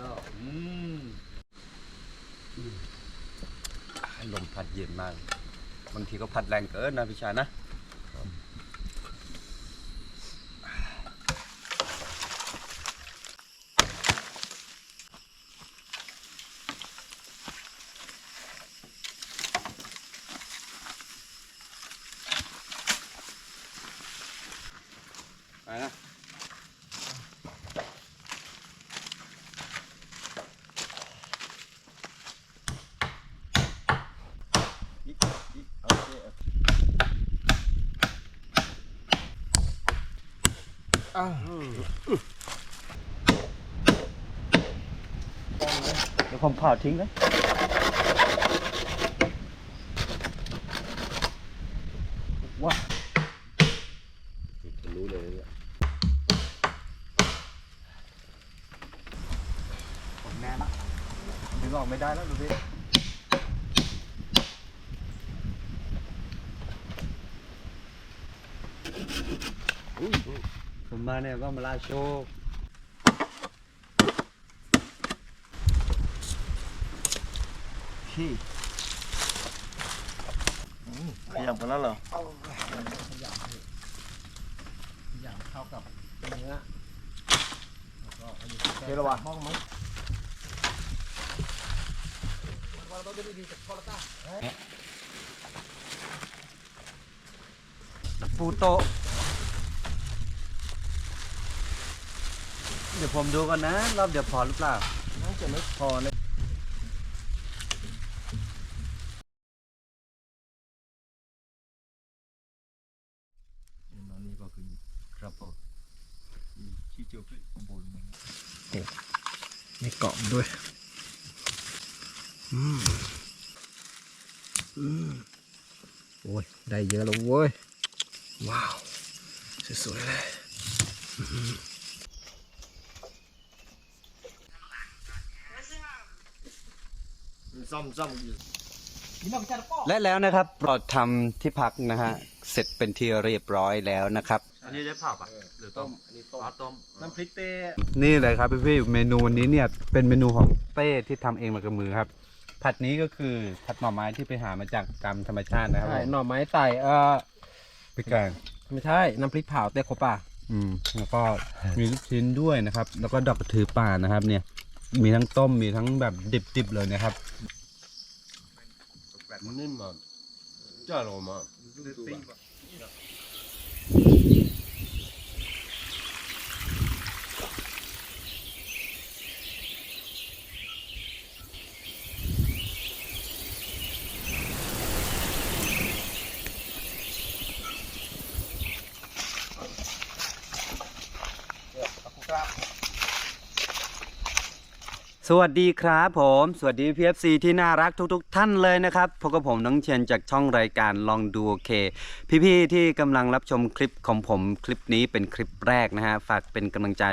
แล้วอืมลมพัดเย็นมาก บางทีก็พัดแรงเกินนะพี่ชายนะ เดี๋ยวผมเผาทิ้งนะว้าจะรู้เลยเนี่ยผมแน่ละดึงออกไม่ได้แล้วดูดิอุ้ย ผมมาเนี่ยก็มาลาโชว์ขี้ขยับกันแล้วเหรออย่างเข้ากับเนื้อแล้วก็เอาอยู่เทแล้ววะมองไหมวันเราจะดีๆจากพอลต้าปูโตะ เดี๋ยวผมดูก่อนนะ รอบเดียวพอหรือเปล่าน่าจะไม่พอนะนี่ก็คือครับผมที่เจียวพริกบนมันมีเกาะด้วย อืม อืม โอ้ย ได้เยอะแล้วเว้ย ว้าว สวยๆเลย ซ่อมซ่อมอยู่และแล้วนะครับเราทำที่พักนะฮะเสร็จเป็นที่เรียบร้อยแล้วนะครับ อันนี้ได้ผักอะหรือต้มอันนี้ต้มอ๋อต้มน้ำพริกเต้นี่เลยครับพี่พี่ๆเมนูวันนี้เนี่ยเป็นเมนูของเต้ที่ทำเองมากับมือครับ ผัดนี้ก็คือผัดหน่อไม้ที่ไปหามาจากตามธรรมชาตินะครับใช่ผมหน่อไม้ใส่เอ่อพี่แกงไม่ใช่น้ำพริกเผาเต้โคป่าอืมแล้วก็มีลูกชิ้นด้วยนะครับ แล้วก็ดอกกระถือป่านะครับ เนี่ย มีทั้งต้มมีทั้งแบบดิบๆเลยนะครับ นิ่มมากจ้าลงมา สวัสดีครับผม สวัสดีพีเอฟซีที่น่ารักทุก ๆ ท่านเลยนะครับพบกับผมน้องเชียนจากช่องรายการลองดูโอเค พี่ๆที่กำลังรับชมคลิปของผมคลิปนี้เป็นคลิปแรกนะฮะฝากเป็นกำลังใจ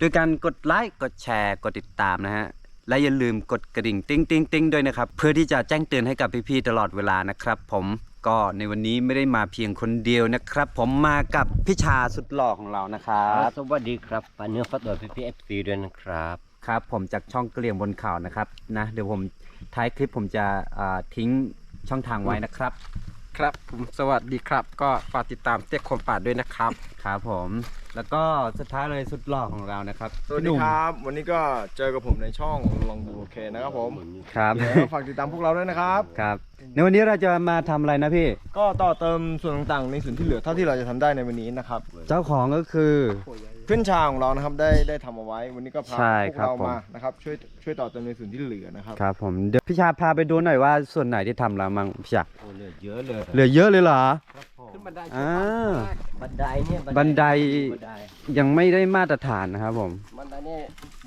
ด้วยการกดไลค์กดแชร์กดติดตามนะฮะและอย่าลืมกดกระดิ่งติ้งติ้งติ้งด้วยนะครับ เพื่อที่จะแจ้งเตือนให้กับพี่ๆตลอดเวลานะครับ ผมก็ในวันนี้ไม่ได้มาเพียงคนเดียวนะครับ ผมมากับพี่ชาสุดหล่อของเรานะครับ สวัสดีครับปาเนื้อฟัดโดยพี่พีเอฟซีด้วยนะครับ ครับผมจากช่องเกลียงบนเขานะครับนะเดี๋ยวผมท้ายคลิปผมจะอ่าทิ้งช่องทางไว้นะครับ ครับผมสวัสดีครับก็ฝากติดตามเต้โคป่าด้วยนะครับครับผมแล้วก็สุดท้ายเลยสุดหล่อของเรานะครับสวัสพี่หดีนุ่มครับ วันนี้ก็เจอกับผมในช่องลองดูโอเคนะครับผมครับแล้วฝากติดตามพวกเราด้วยนะครับครับในวันนี้เราจะมาทำอะไรนะพี่ ก็ต่อเติมส่วนต่างๆ ในส่วนที่เหลือเท่าที่เราจะทำได้ในวันนี้นะครับ เจ้าของก็คือ เพื่อนชาของเรานะครับได้ได้ทำเอาไว้วันนี้ก็พาใช่พวกครับเราผม มานะครับช่วยช่วยต่อเติมในส่วนที่เหลือนะครับครับผมเดี๋ยวพี่ชาพาไปดูหน่อยว่าส่วนไหนที่ทำแล้วมั้งพี่ชาโอ้เหลือเยอะเลยเหลือเยอะเลยเหรอ ขึ้นบันไดอ่า บันไดเนี่ยบันไดบันไดยังไม่ได้มาตรฐานนะครับผม บันไดเนี่ย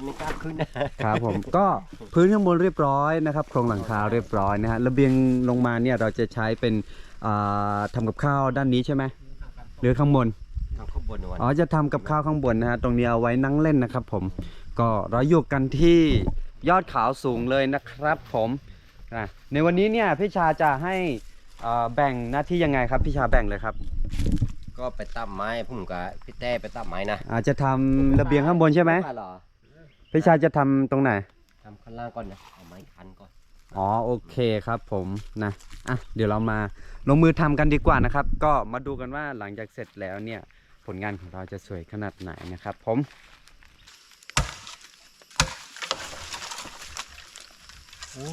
ไม่กล้าขึ้นนะครับผม ก็พื้นข้างบนเรียบร้อยนะครับโครงหลังคาเรียบร้อยนะฮะระเบียงลงมาเนี่ยเราจะใช้เป็นอ่าทำกับข้าวด้านนี้ใช่ไหมหรือข้างบน ทางข้างบนวันอ๋อจะทำกับข้าวข้างบนนะฮะตรงนี้เอาไว้นั่งเล่นนะครับผมก็เราอยู่กันที่ยอดเขาสูงเลยนะครับผมอะในวันนี้เนี่ยพี่ชาจะให้อ่าแบ่งหน้าที่ยังไงครับพี่ชาแบ่งเลยครับก็ไปตัดไม้ผมกับพี่เต้ไปตัดไม้นะอาจจะทำระเบียงข้างบนใช่ไหมว่าเหรอไปพี่ชายจะทำตรงไหน ทำข้างล่างก่อนนะเอาไม้คันก่อนอ๋อโอเคครับผมนะอะเดี๋ยวเรามาลงมือทำกันดีกว่านะครับ ก็มาดูกันว่าหลังจากเสร็จแล้วเนี่ย ผลงานของเราจะสวยขนาดไหนนะครับผมโอ้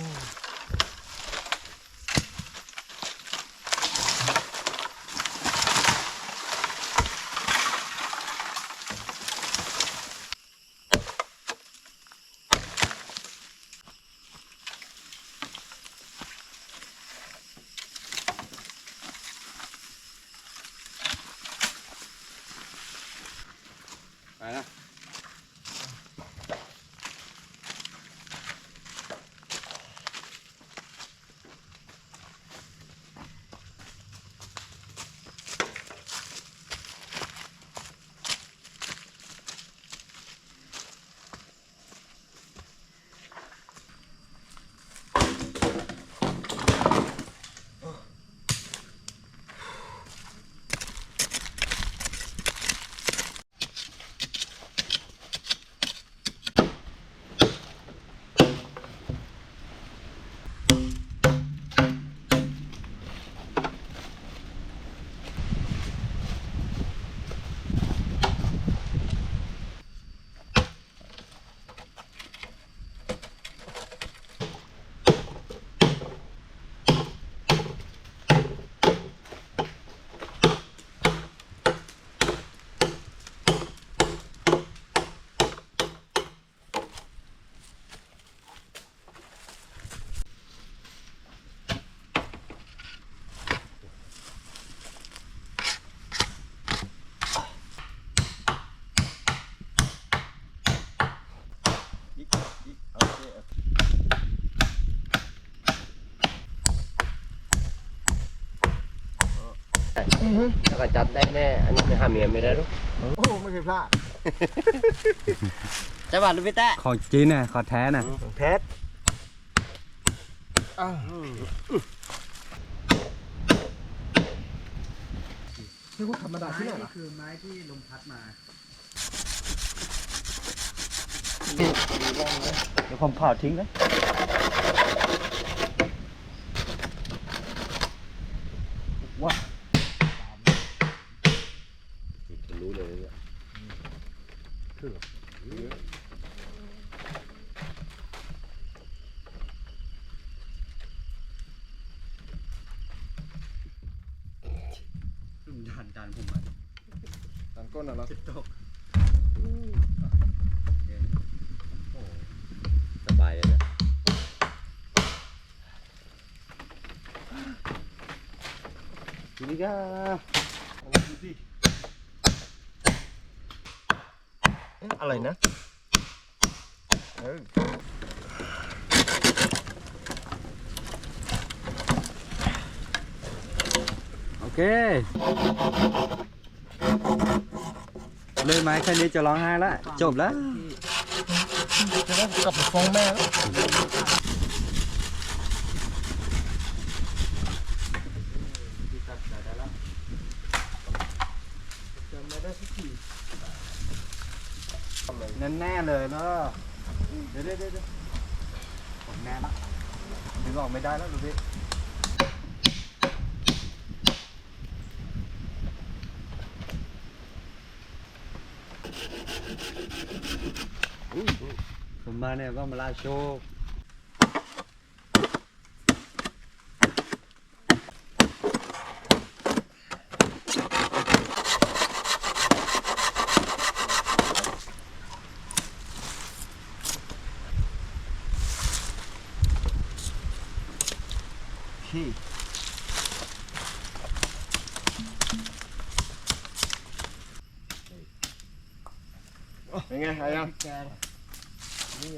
นะ แล้วก็จับได้แน่อันนี้ไม่ห้ามเมียไม่ได้หรอกโอ้ไม่เคยพลาดจังหวัดลูกพี่แต้ของจริงนะขอแท้นะแทสอ้าวนี่คุณธรรมดาที่ไหนล่ะคือไม้ที่ลมพัดมาเดี๋ยวผมเผาทิ้งนะว้า รู้เลย ดันดันผมมาตันก้นอะเหรอจะตกสบายเลยนะทีนี้ก็อะไรนะเออ โอ เคเลยไม้แค่นี้จะร้องไห้แล้วจบแล้วจะได้กลับไปฟ้องแม่แล้วจำไม่ได้สักทีแน่ๆเลยเนาะเดี๋ยวเดี๋ยวเดี๋ยวผมแน่ละดึงออกไม่ได้แล้วดูพี่ ผมมาเนี่ยก็มาลาโช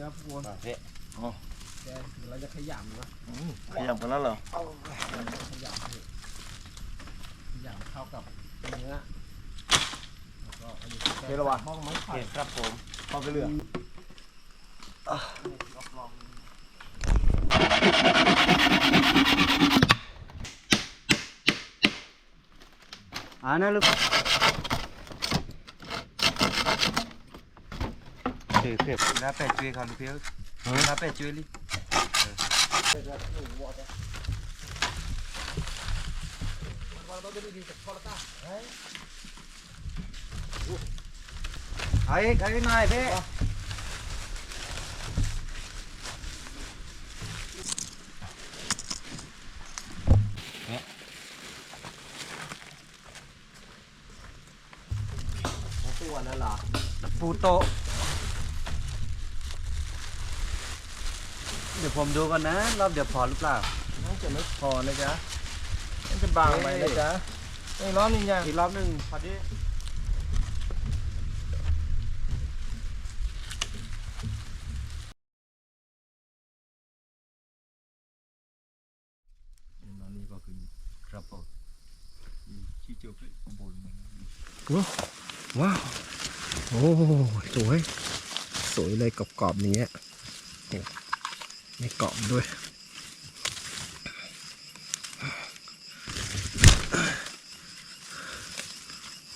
คขี้เป็นไงอะไรยังแกงนี่ครับทุกคนเฮ้ยแกงเดี๋ยวเราจะขยำนะขยับกันแล้วเหรอขยำนี่ขยำเข้ากับเนื้อแล้วก็อันนี้โอเคแล้ววะห้องไม้ไผ่ครับผมเข้าไปเรืออ่านะลูกคือเพียบแล้วแปะจุ้ยเขาลูกเพียวแล้วแปะจุ้ยลิไอ้ไอ้นายเพ่ตั วนั่นเหรอปูโตะเดี๋ยว ผมดูก่อนนะ รอบเดียวพอหรือเปล่า น่าจะไม่พอนะจ๊ะมันจะบางไปนะจ๊ะอีกรอบหนึงยังอีกรอบหนึ่งพอดีนี่ก็คือครับผมที่เจอพี่ข้างบนมันว้าวโอ้สวย สวยเลยกรอบๆนี้โอ้ไม่กรอบด้วย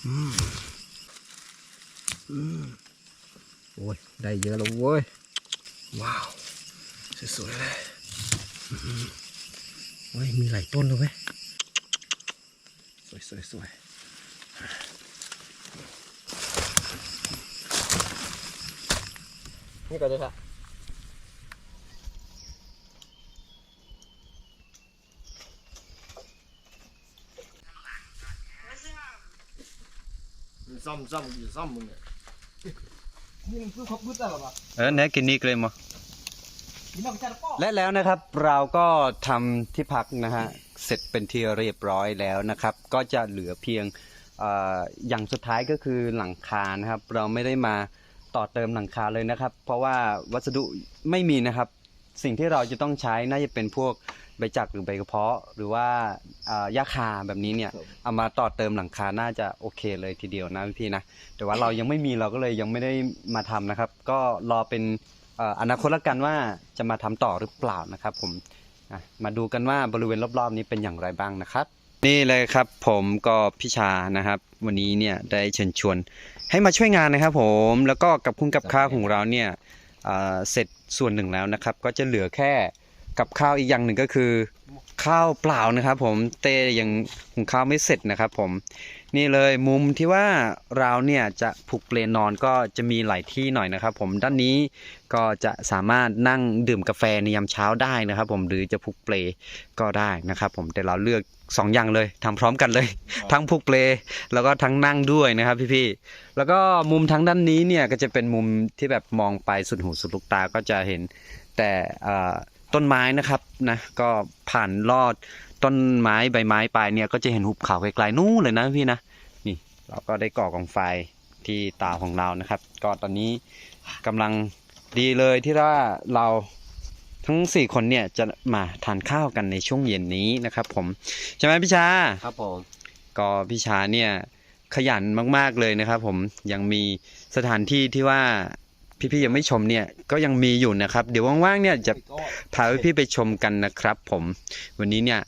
อืมอืมโอ้ย ได้เยอะแล้วเว้ย ว้าว สวยๆเลยอโอ้ย มีหลายต้นเลยเว้ย สวยสวยสวยนี่ก็ได้ค่ะ ซ่อมซ่อมอยู่ซ่อมมึงเนี่ยนี่มันคือครบพืชอะไรหรอเออเนี้ยกินนี่เลยมั้นี่มันจะก็และแล้วนะครับเราก็ทำที่พักนะฮะเสร็จเป็นที่เรียบร้อยแล้วนะครับ ก็จะเหลือเพียงเอออย่างสุดท้ายก็คือหลังคานะครับ เราไม่ได้มาต่อเติมหลังคาเลยนะครับ เพราะว่าวัสดุไม่มีนะครับ สิ่งที่เราจะต้องใช้น่าจะเป็นพวก ใบจักรหรือใบกระเพาะ หรือว่าเอ่อหญ้าคาแบบนี้เนี่ยเอามาต่อเติมหลังคาน่าจะโอเคเลยทีเดียวนะพี่ๆนะแต่ว่าเรายังไม่มีเราก็เลยยังไม่ได้มาทำนะครับ ก็รอเป็นเอ่ออนาคตละกันว่าจะมาทำต่อหรือเปล่านะครับ ผมอะมาดูกันว่าบริเวณรอบๆ นี้เป็นอย่างไรบ้างนะครับ นี่เลยครับ ผมก็พี่ชานะครับ วันนี้เนี่ยได้เชิญชวนให้มาช่วยงานนะครับ ผมแล้วก็กับคุณกับข้าวของเราเนี่ยเอ่อเสร็จส่วนหนึ่งแล้วนะครับ ก็จะเหลือแค่ กับข้าวอีกอย่างหนึ่งก็คือ ข้าวเปล่านะครับ ผมเต้ยังหุงข้าวไม่เสร็จนะครับผมนี่เลยมุมที่ว่าเราเนี่ยจะผูกเปลนนอนก็จะมีหลายที่หน่อยนะครับ ผมด้านนี้ก็จะสามารถนั่งดื่มกาแฟในยามเช้าได้นะครับ ผมหรือจะผูกเปลก็ได้นะครับ ผมแต่เราเลือกสองอย่างเลยทำพร้อมกันเลย ทั้งผูกเปลแล้วก็ทั้งนั่งด้วยนะครับพี่ๆแล้วก็มุมทั้งด้านนี้เนี่ยก็จะเป็นมุมที่แบบมองไปสุดหูสุดลูกตาก็จะเห็นแต่เอ่อ ต้นไม้นะครับนะก็ผ่านลอดต้นไม้ใบไม้ไปเนี่ยก็จะเห็นหุบเขาไกลๆนู่นเลยนะพี่นะนี่เราก็ได้ก่อกองไฟที่ตาของเรานะครับ ก็ตอนนี้กำลังดีเลยที่ว่าเราทั้งสี่คนเนี่ยจะมาทานข้าวกันในช่วงเย็นนี้นะครับ ผมใช่ไหมพี่ชาครับผมก็พี่ชาเนี่ยขยันมาก ๆเลยนะครับ ผมยังมีสถานที่ที่ว่า พี่ๆยังไม่ชมเนี่ยก็ยังมีอยู่นะครับ เดี๋ยวว่างๆเนี่ยจะพาพี่ๆไปชมกันนะครับ ผมวันนี้เนี่ย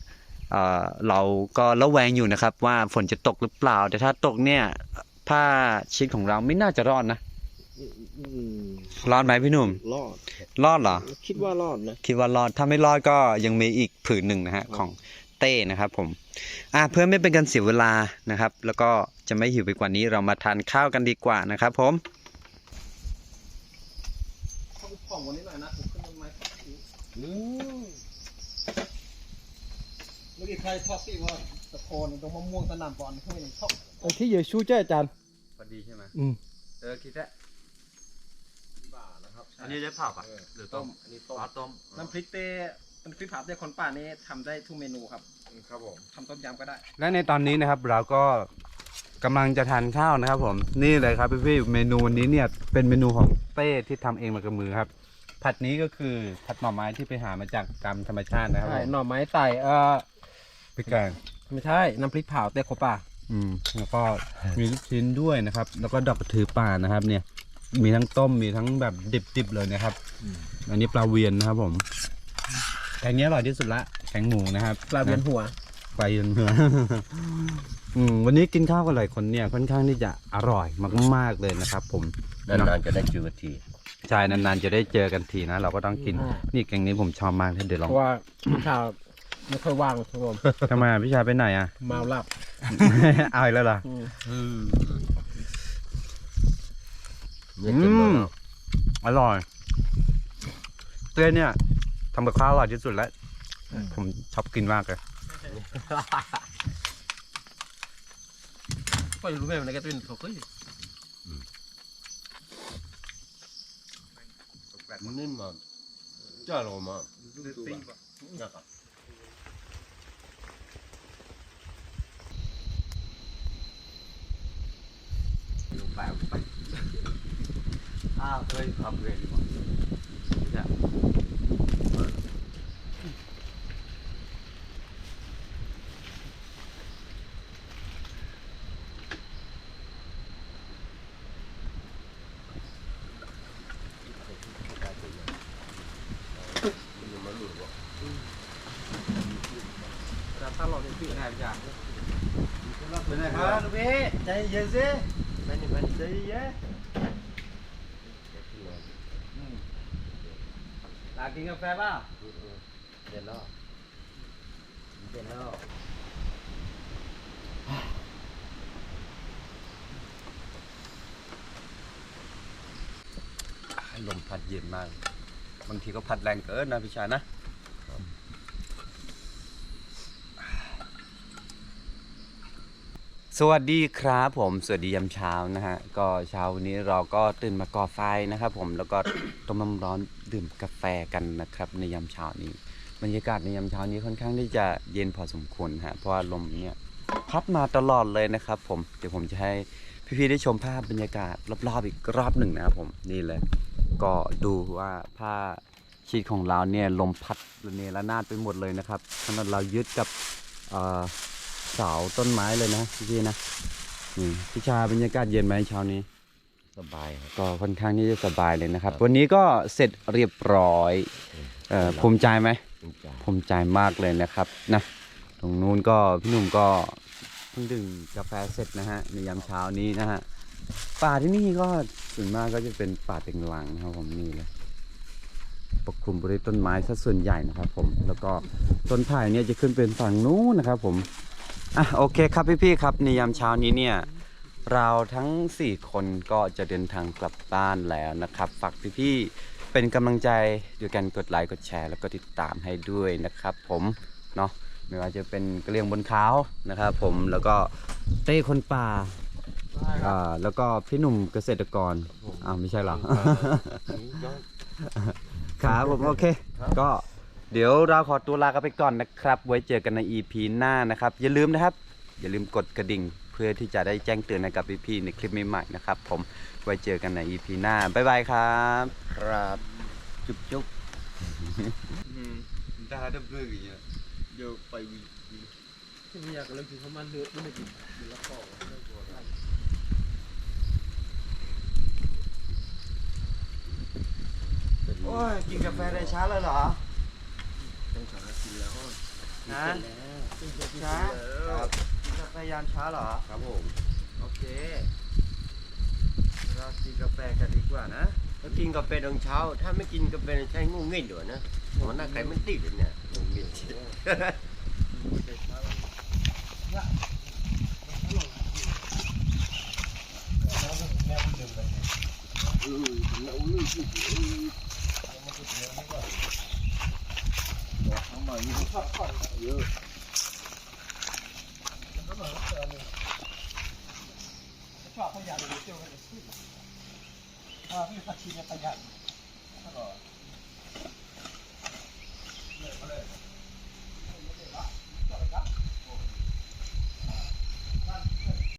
เอ่อเราก็ระแวงอยู่นะครับ ว่าฝนจะตกหรือเปล่า แต่ถ้าตกเนี่ยผ้าชิดของเราไม่น่าจะรอดนะรอดไหมพี่หนุ่มรอดรอดเหรอ คิดว่ารอดนะคิดว่ารอดถ้าไม่รอดก็ยังมีอีกผืนหนึ่งนะฮะของเต้นะครับ ผม อะเพื่อไม่เป็นการเสียเวลานะครับ แล้วก็จะไม่หิวไปกว่านี้เรามาทานข้าวกันดีกว่านะครับ ผม ของวันนี้หน่อยนะผมขึ้นต้นไม้เมื่อกี้ใครทอดสิว่าตะโคนตรงมะม่วงสนามบอลเขาไม่ได้ชอบไอ้ที่เยชูเจ้าอาจารย์พอดีใช่ไหมอืมเออคิดแล้บ้านะครับอันนี้ได้เผาปะหรือต้มอันนี้ต้มอ๋อต้มน้ำพริกเต้น้ำพริกผัดเต้คนป่านี้ทำได้ทุกเมนูครับครับผมทำต้มยำก็ได้ และในตอนนี้นะครับเราก็กำลังจะทานข้าวนะครับผมนี่เลยครับพี่ๆเมนูวันนี้เนี่ยเป็นเมนูของเต้ที่ทำเองมากับมือครับ ผัดนี้ก็คือผัดหน่อไม้ที่ไปหามาจากตามธรรมชาตินะครับใช่ผมหน่อไม้ใส่เอ่อพริกแกงไม่ใช่น้ำพริกเผาเต้คนป่าอืมแล้วก็มีลูกชิ้นด้วยนะครับ แล้วก็ดอกกระถือป่านะครับ เนี่ย มีทั้งต้มมีทั้งแบบดิบๆเลยนะครับ อันนี้ปลาเวียนนะครับผมแกงนี้อร่อยที่สุดละแกงหมูนะครับปลาเวียนหัวไปจนเหนื่อยอืมวันนี้กินข้าวกับหลายคนเนี่ยค่อนข้างที่จะอร่อยมาก ๆเลยนะครับ ผม นานๆจะได้เจอที ใช่นานๆจะได้เจอกันทีนะ เราก็ต้องกิน นี่แกงนี้ผมชอบมากเลยเดี๋ยวลองเพราะว่าพี่ชาวไม่ค่อยว่างครับผมทำไมอะพี่ชายไปไหนอะ เมาหลับเอาอีกแล้วเหรอ อืมเนี่ยเต็มเลยอืมอร่อยเต้ยเนี่ยทำกับข้าวอร่อยที่สุดแล้ว ผมชอบกินมากเลย ก็รู้ไหมมันก็เป็นเขาเคย มันนี่มาจ้าเรามาจ้ากับอ้าวเคยทำเลยดีกว่าเนี่ย ถ้าเราเป็นพี่ายพี่ชาเป็นไงครับลูกพี่ใจเย็นสิไม่นี่มันใจเย็นอยากกินกาแฟป่าเดี๋ยวรอเดี๋ยวรอลมพัดเย็นมาก บางทีก็พัดแรงเกินนะพี่ชายนะ สวัสดีครับผมสวัสดียามเช้านะฮะก็เช้าวันนี้เราก็ตื่นมาก่อไฟนะครับผมแล้วก็ต้มน้ำร้อนดื่มกาแฟกันนะครับในยามเช้านี้บรรยากาศในยามเช้านี้ค่อนข้างที่จะเย็นพอสมควรฮะเพราะว่าลมเนี่ยพัดมาตลอดเลยนะครับ ผมเดี๋ยวผมจะให้พี่ๆได้ชมภาพบรรยากาศรอบๆอีกรอบหนึ่งนะครับผมนี่เลย ก็ดูว่าผ้าชีตของเราเนี่ยลมพัดระเนระนาดไปหมดเลยนะครับขนาดเรายึดกับ เอ่อเสาต้นไม้เลยนะพี่ๆนะนี่พี่ชาบรรยากาศเย็นไหมเช้านี้ สบายครับ ก็ค่อนข้างที่จะสบายเลยนะครับ วันนี้ก็เสร็จเรียบร้อยเอ่อภูมิใจไหมจริงจ้าภูมิใจมากเลยนะครับนะตรงนู้นก็พี่หนุ่มก็เพิ่งดื่มกาแฟเสร็จนะฮะในยามเช้านี้นะฮะป่าที่นี่ก็ส่วนมากก็จะเป็นป่าเต็งหลังนะครับผมนี่เลยปกคลุมไปด้วยต้นไม้ซะส่วนใหญ่นะครับผมแล้วก็ต้นไผ่เนี่ยจะขึ้นเป็นฝั่งนู้นนะครับผม อะโอเคครับพี่ๆครับในยามเช้านี้เนี่ยเราทั้ง 4 คนก็จะเดินทางกลับบ้านแล้วนะครับ ฝากพี่ๆเป็นกำลังใจด้วยการกดไลค์กดแชร์ แล้วก็ติดตามให้ด้วยนะครับ ผมเนาะไม่ว่าจะเป็นกระเลียงบนเขานะครับผมแล้วก็เต้คนป่าอ่าแล้วก็พี่หนุ่มเกษตรกรอ้าวไม่ใช่เหรอ ครับผมโอเค ก็ เดี๋ยวเราขอตัวลากันไปก่อนนะครับ ไว้เจอกันใน EP หน้านะครับ อย่าลืมนะครับ อย่าลืมกดกระดิ่ง เพื่อที่จะได้แจ้งเตือนให้กับพี่ๆในคลิปใหม่ๆนะครับ ผมไว้เจอกันใน EP หน้าบ๊ายบายครับ ครับจุ๊บจุ๊บตาดับเบิลอย่างเงี้ยเดี๋ยวไปวีที่อยากเลิกกินข้าวมันเลือดไม่ได้กินกินแล้วก็โอ้ยกินกาแฟได้ช้าเลยเหรอ ต้องสารกินแล้วนะช้าครับกินกาแฟยามเช้าเหรอ ครับผม โอเค เรากินกาแฟกันดีกว่านะถ้ากินกาแฟตอนเช้า ถ้าไม่กินกาแฟใช้งูเงี้ยเดี๋ยวนะมันน่าใครมันติดเลยเนี่ยงูเงี้ย ช